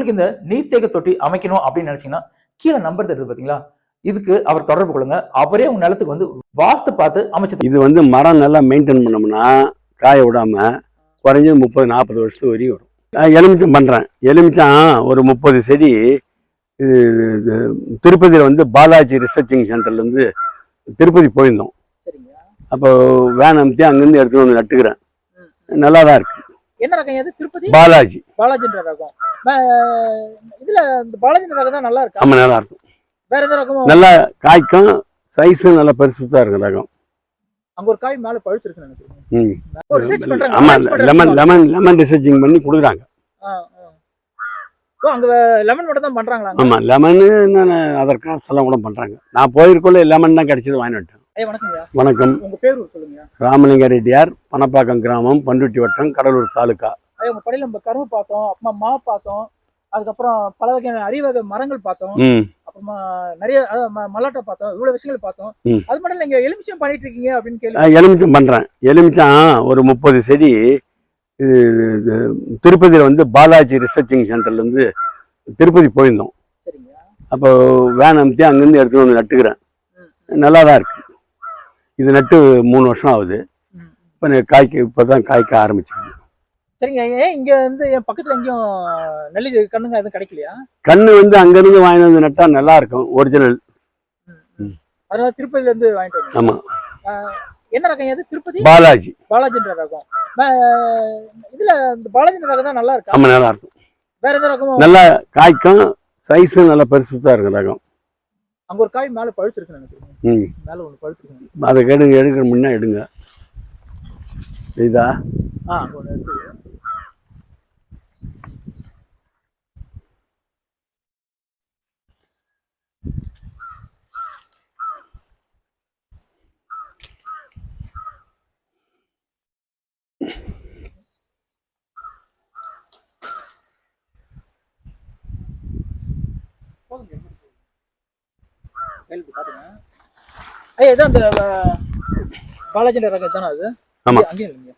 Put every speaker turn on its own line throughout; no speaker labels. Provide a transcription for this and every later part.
உங்களுக்கு இந்த நீர்த்தேக்க தொட்டி அமைக்கணும் அப்படின்னு நினைச்சீங்கன்னா கீழே நம்பர் தருது பாத்தீங்களா? இதுக்கு அவர் தொடர்பு கொள்ளுங்க. அவரே உங்க நிலத்துக்கு வந்து வாஸ்து பார்த்து அமைச்சு
இது வந்து மரம் நல்லா மெயின்டைன் பண்ணோம்னா காய விடாம குறைஞ்சது முப்பது நாற்பது வருஷத்துக்கு வரையும் வரும். நான் எலுமிச்சம் பண்ணுறேன் எலுமிச்சம் ஒரு முப்பது செடி திருப்பதியில் வந்து பாலாஜி ரிசர்ச்சிங் சென்டர்லேருந்து திருப்பதி போயிருந்தோம். அப்போ வேன் அமுத்தி அங்கேருந்து எடுத்துகிட்டு வந்து நட்டுக்கிறேன். நல்லா தான் இருக்கு.
என்ன ரகம் எது? திருப்பதி?
பாலாஜி.
பாலாஜின்ற ரகம். இதுல இந்த பாலாஜின்ற ரகம் தான் நல்லா இருக்கா?
ஆமாம் நல்லா இருக்கும்.
வேற எந்த ரகமும்?
நல்லா காய்க்கும் சைஸும் நல்லா பெருசுதான் இருக்கும் ரகம்.
அங்க ஒரு காய் மேல பழுத்து இருக்குன்னு நினைக்கிறேன்.
ம்.
ஓ ரிசர்ச் பண்றாங்க.
ஆமாம்
research பண்றாங்க.
லெமன் லெமன் லெமன் ரிசர்ச்சிங் பண்ணி கொடுக்குறாங்க.
ஓ அங்க லெமன் மட்டும் தான் பண்றாங்களா?
ஆமாம் லெமனு அதற்கான செல்லாம் கூட பண்ணுறாங்க நான் போயிருக்கோள்ள லெமன் தான் கிடைச்சது வாங்கி விட்டேன்
ஐயா வணக்கம்யா
வணக்கம்.
உங்க பேர் சொல்லுங்க
ராமலிங்க ரெட்டியார் பணப்பாக்கம் கிராமம் பண்ருட்டி வட்டம் கடலூர் தாலுக்கா.
ஐயா உங்க படையில நம்ம கரும்பு பார்த்தோம் அப்புறமா மா பார்த்தோம் அதுக்கப்புறம் பல வகையான அரிவகை மரங்கள் பார்த்தோம் அப்புறமா நிறைய மல்லாட்டை பார்த்தோம் இவ்வளவு விஷயங்கள் பார்த்தோம். அது மட்டும் நீங்க எலுமிச்சம் பண்ணிட்டு இருக்கீங்க அப்படின்னு கேள்வி
எலுமிச்சம் பண்ணுறேன் எலுமிச்சம் ஒரு முப்பது செடி. திருப்பதியில் வந்து பாலாஜி ரிசர்ச்சிங் சென்டர்லேருந்து திருப்பதி போயிருந்தோம். அப்போ வேன் அமுத்தி அங்கேருந்து எடுத்துகிட்டு வந்து நட்டுக்கிறேன். நல்லா தான் இருக்கு. இது நட்டு மூணு வருஷம் ஆகுது. இப்போ காய்க்க இப்போ தான் காய்க்க ஆரம்பிச்சிருக்கு
சரிங்க. ஏன் இங்க வந்து என் பக்கத்துல எங்கேயும் நெல்லி கண்ணுங்க எதுவும் கிடைக்கலையா?
கண்ணு வந்து அங்கேருந்து வாங்கிட்டு வந்து நட்டால் நல்லா இருக்கும் ஒரிஜினல்.
அதனால திருப்பதில இருந்து வாங்கிட்டு வந்தீங்க
ஆமாம்
என்ன ரகம் எது திருப்பதி?
பாலாஜி.
பாலாஜின்ற ரகம். இதுல இந்த பாலாஜின்ற ரகம் தான் நல்லா இருக்கா?
ஆமாம் நல்லா இருக்கும்.
வேற எந்த ரகமும்?
நல்லா காய்க்கும் சைஸும் நல்லா பெருசுதான் இருக்கும் ரகம்.
அங்க ஒரு காய் மேல பழுத்து இருக்குன்னு நினைக்கிறேன்.
ம்.
மேல ஒண்ணு பழுத்து இருக்கு
அதை எடுக்கிற முன்னே எடுங்க. இதா
ஆ அங்க ஒண்ணு இருக்கு பாத்துங்க ஐயா இதான் அந்த அஹ், பாலாஜின்ற ரகம் தானே அது?
ஆமா.
இல்லைங்க.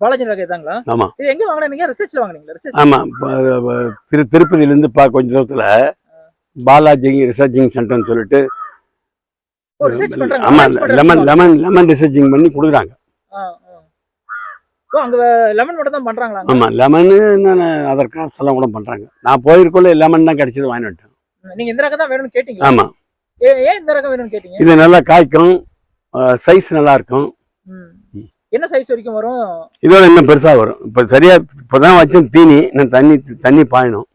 பாலாஜி ரகம் இதாங்களா
ஆமா.
இது எங்க வாங்கினீங்க? ரிசர்ச்ல வாங்குனீங்களா? ரிசர்ச்
இப்போ திரு திருப்பதியிலேருந்து பா கொஞ்ச தூரத்தில் பாலாஜி ரிசர்ச்சிங் சென்டர்னு சொல்லிட்டு
பண்றாங்க.
லெமன் லெமன் லெமன் ரிசர்ச்சிங் பண்ணி கொடுக்குறாங்க.
அங்க லெமன் மட்டும் தான் பண்றாங்களா அங்க?
ஆமாம் லெமனு அதற்கான செல்லாம் கூட பண்ணுறாங்க நான் போயிருக்கோள்ள லெமன் தான் கிடைச்சது வாங்கி விட்டேன்
நீங்க இந்த ரகம் தான் வேணும்னு கேட்டீங்களா
ஆமாம்
ஏ- ஏன் இந்த ரகம் வேணும்னு கேட்டீங்க?
இது நல்லா காய்க்கும் சைஸ் நல்லா இருக்கும்.
என்ன சைஸ் வரைக்கும் வரும்?
இதோட இன்னும் பெருசாக வரும். இப்போ சரியாக இப்போ தான் வச்சேன் தீனி இன்னும் தண்ணி தண்ணி பாயணும்.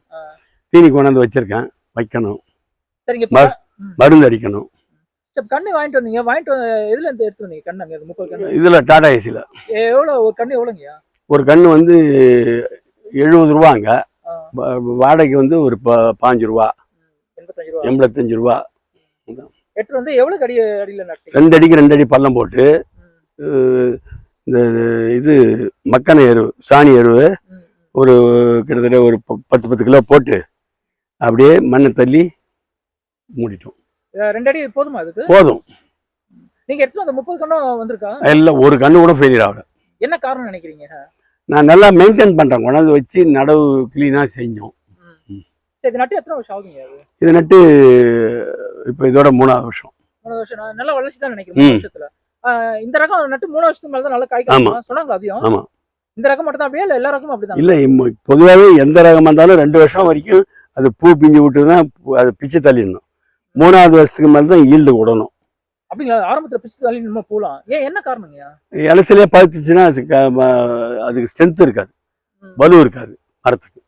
தீனி கொண்டாந்து வச்சிருக்கேன் வைக்கணும்.
சரிங்க
மருந்து அடிக்கணும்.
கண்ணு வாங்கிட்டு வந்தீங்க. வாங்கிட்டு எதுல இருந்து எடுத்து வந்தீங்க கண்ணு முப்பது கண்ணு?
இதில் டாடா ஏசியில்
எவ்வளவு ஒரு கண்ணு எவ்வளவுங்கய்யா
ஒரு கன்று வந்து எழுபது ரூபாங்க வாடகைக்கு வந்து ஒரு பாஞ்சு ரூபா.
எண்பத்தஞ்சு ரூபா.
எண்பத்தஞ்சு ரூபா.
எடுத்து வந்து எவ்வளவு அடி அடியில
ரெண்டு அடிக்கு ரெண்டு அடி பள்ளம் போட்டு இந்த இது மக்கனை எருவு சாணி எருவு. ஒரு கிட்டத்தட்ட ஒரு பத்து பத்து கிலோ போட்டு அப்படியே மண்ணை தள்ளி மூடிட்டோம்.
ரெண்டு அடி போதுமா அதுக்கு?
போதும்.
நீங்க எடுத்து அந்த முப்பது கண்ணும் வந்திருக்கா?
எல்லாம் ஒரு கன்று கூட ஃபெயிலியர் ஆகல.
என்ன காரணம் நினைக்கிறீங்க?
நான் நல்லா மெயின்டைன் பண்ணுறேன் கொண்டாந்து வச்சு நடவு க்ளீனாக செஞ்சோம்.
இது நட்டு எத்தனை வருஷம் ஆகுங்க அது
இது நட்டு இப்போ இதோட மூணாவது வருஷம்.
மூணு வருஷம். நான் நல்ல வளர்ச்சி தான் நினைக்கிறேன் மூணு. வருஷத்துல. இந்த ரகம் நட்டு மூணு வருஷத்துக்கு மேல தான் நல்லா காய்க்க
ஆமா.
ஆரம்பிக்கும். சொன்னாங்க அதையும்.
ஆமா.
இந்த ரகம் மட்டும் தான் அப்படியே? இல்ல எல்லா ரகமும் அப்படிதான்?
இல்லை பொதுவாகவே எந்த ரகமாக இருந்தாலும் ரெண்டு வருஷம் வரைக்கும் அது பூ பிஞ்சு விட்டு தான் பூ- அது பிச்சு தள்ளிடணும். மூணாவது வருஷத்துக்கு மேலே தான் ஈல்டு விடணும்
அப்படிங்களா? ஆரம்பத்துல பிச்சு தள்ளி நம்ம போலாம்? ஏன் என்ன காரணங்க?
இலசிலே பழுத்துச்சுன்னா அது க- ம- அதுக்கு ஸ்ட்ரென்த் இருக்காது. வலு இருக்காது மரத்துக்கு.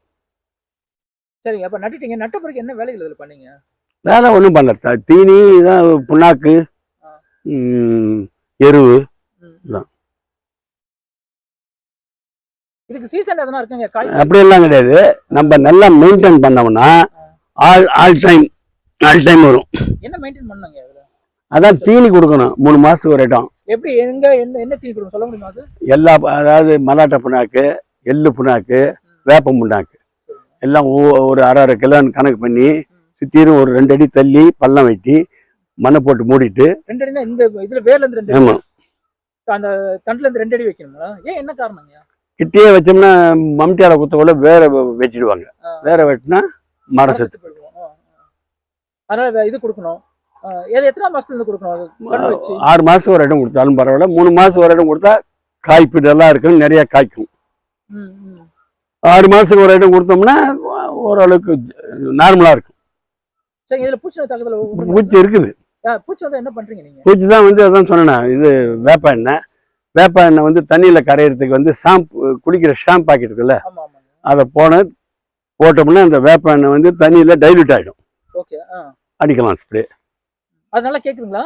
சரிங்க அப்ப நட்டுட்டீங்க. நட்ட பிறகு என்ன வேலைகள் இதுல பண்ணீங்க?
வேலை ஒன்றும் பண்ணல. தீனி தான் புண்ணாக்கு எருவு
ம்.
இதான்.
இதுக்கு சீசன் எதனா இருக்குங்க?
அப்படியெல்லாம் கிடையாது. நம்ம நல்லா மெயின்டைன் பண்ணோம்னா all all time all time வரும்.
என்ன மெயின்டைன் பண்ணாங்க
அதான் தீனி கொடுக்கணும். மூணு மாதத்துக்கு ஒரு இடம்.
எப்படி எங்க என்ன என்ன தீ கொடுக்கும் சொல்ல முடியுமா அது?
எல்லா அதாவது மலாட்டை புண்ணாக்கு எள்ளு புண்ணாக்கு வேப்ப புண்ணாக்கு. எல்லாம் ஒரு அரை அரை கிலோன்னு கணக்கு பண்ணி சுற்றிலும் ஒரு ரெண்டு அடி தள்ளி பள்ளம் வெட்டி மண்ணை போட்டு மூடிட்டு.
ரெண்டு அடினா இந்த இதுல வேர்ல இருந்து ரெண்டு
ஆமா.
அடி அந்த தண்டுல இருந்து ரெண்டு அடி வைக்கணுங்களா ஏன் என்ன காரணங்க
கிட்டேயே வச்சோம்னா மம்டியால குத்தக்குள்ள வேற வெட்டிடுவாங்க. வேற வெட்டினா மரம் செத்து.
அதனால இது கொடுக்கணும். எது எத்தனை மாசத்துல கொடுக்கணும்
ஆறு மாசம் ஒரு இடம் கொடுத்தாலும் பரவாயில்ல. மூணு மாசம் ஒரு இடம் கொடுத்தா காய்ப்பு நல்லா இருக்கும் நிறைய காய்க்கும். ஆறு மாசத்துக்கு ஒரு இடம் கொடுத்தோம்னா ஓரளவுக்கு நார்மலா இருக்கும்.
சரி இதுல பூச்சி தாக்குதல் ஒண்ணும்
பூச்சி இருக்குது.
பூச்சி வந்து என்ன பண்றீங்க நீங்க?
பூச்சி தான் வந்து அதான் சொன்னேன் இது வேப்ப எண்ணெய். வேப்ப எண்ணெய் வந்து தண்ணியில கரையிறதுக்கு வந்து ஷாம்பு குளிக்கிற ஷாம்பு பாக்கெட் இருக்குல்ல அதை போன போட்டோம்னா அந்த வேப்ப எண்ணெய் வந்து தண்ணியில டைல்யூட் ஆயிடும்.
ஓகே
அடிக்கலாம் ஸ்ப்ரே
அது நல்லா கேக்குதுங்களா?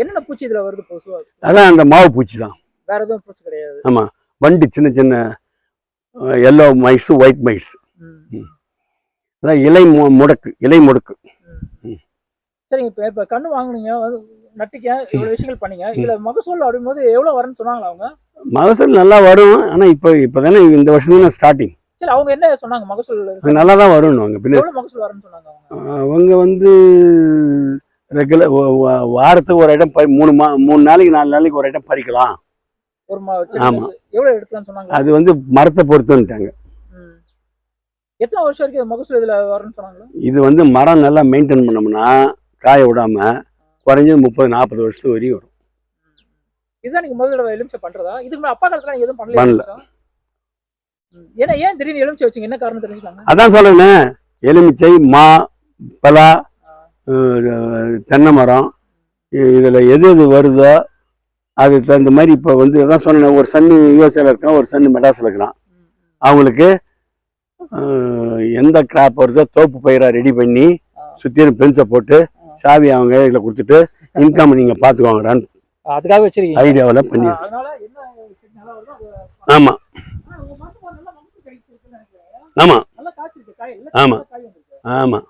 என்னென்ன பூச்சி இதுல வருது
அதான் அந்த மாவு பூச்சி தான்.
வேற எதுவும் பூச்சி கிடையாது.
வண்டி சின்ன சின்ன எல்லோ மைஸ் ஒயிட் மைஸ். அதான் இலை முடக்கு இலை முடக்கு.
சரிங்க இப்ப இப்ப கண்ணு வாங்குனீங்க நட்டிக்க இவ்வளவு விஷயங்கள் பண்ணீங்க. இதுல மகசூல் அப்படிங்கும்போது எவ்வளவு வரும்னு சொன்னாங்களா அவங்க?
மகசூல் நல்லா வரும் ஆனா இப்போ இப்போதானே இந்த வருஷம் தானே ஸ்டார்டிங்
சரி அவங்க என்ன சொன்னாங்க மகசூல்?
நல்லா தான் வரும்னு பின்ன
எவ்வளவு மகசூல் வரும்னு சொன்னாங்க அவங்க?
அவங்க வந்து ரெகுலர் வாரத்துக்கு ஒரு இடம் பறி மூணு மா மூணு நாளைக்கு நாலு நாளைக்கு ஒரு இடம் பறிக்கலாம்.
ஒரு ம- செடியில
ஆமா.
இருந்து எவ்வளவு எடுக்கலாம்னு சொன்னாங்க?
அது வந்து மரத்தை பொறுத்துன்ட்டாங்க.
ம். எத்தனை வருஷம் வரைக்கும் மகசூல் இதுல வரும்னு சொன்னாங்களா?
இது வந்து மரம் நல்லா மெயின்டைன் பண்ணோம்னா காய விடாம குறைஞ்சது முப்பது நாற்பது வருஷத்துக்கு வரையும் வரும்.
இதுதான் நீங்க முதல் தடவை எலுமிச்சை பண்றதா? இதுக்கு முன்னாடி அப்பா காலத்துல எதுவும் பண்ணல.
பண்ணல.
ஏன்னா ஏன் திடீர்னு எலுமிச்சை வச்சீங்க? என்ன காரணம் தெரிஞ்சுக்கலாங்க
அதான் சொல்லுங்க எலுமிச்சை மா பலா தென்னை மரம் இதுல எது எது வருதோ அதுக்கு தகுந்த மாதிரி இப்போ வந்து அதான் சொன்னேன் ஒரு சன்னு யூஎஸ்ஏல இருக்கான் ஒரு சன்னு மெடாஸில் இருக்கிறான் அவங்களுக்கு எந்த கிராப் வருதோ தோப்பு பயிரா ரெடி பண்ணி சுற்றிலும் பென்ஸை போட்டு சாவி அவங்க கையில் கொடுத்துட்டு இன்கம் நீங்கள் பார்த்துக்கோங்கடான்னு
அதுக்காக வச்சிருக்கீங்க.
ஐடியாவில் பண்ணி
அதனால என்ன செடி நல்லா வருதோ அது
ஆமாம். ஆமாம்
நல்லா காய்ச்சிருக்கு. காய் இல்ல
ஆமா.
காய் வந்திருக்கு.
ஆமாம்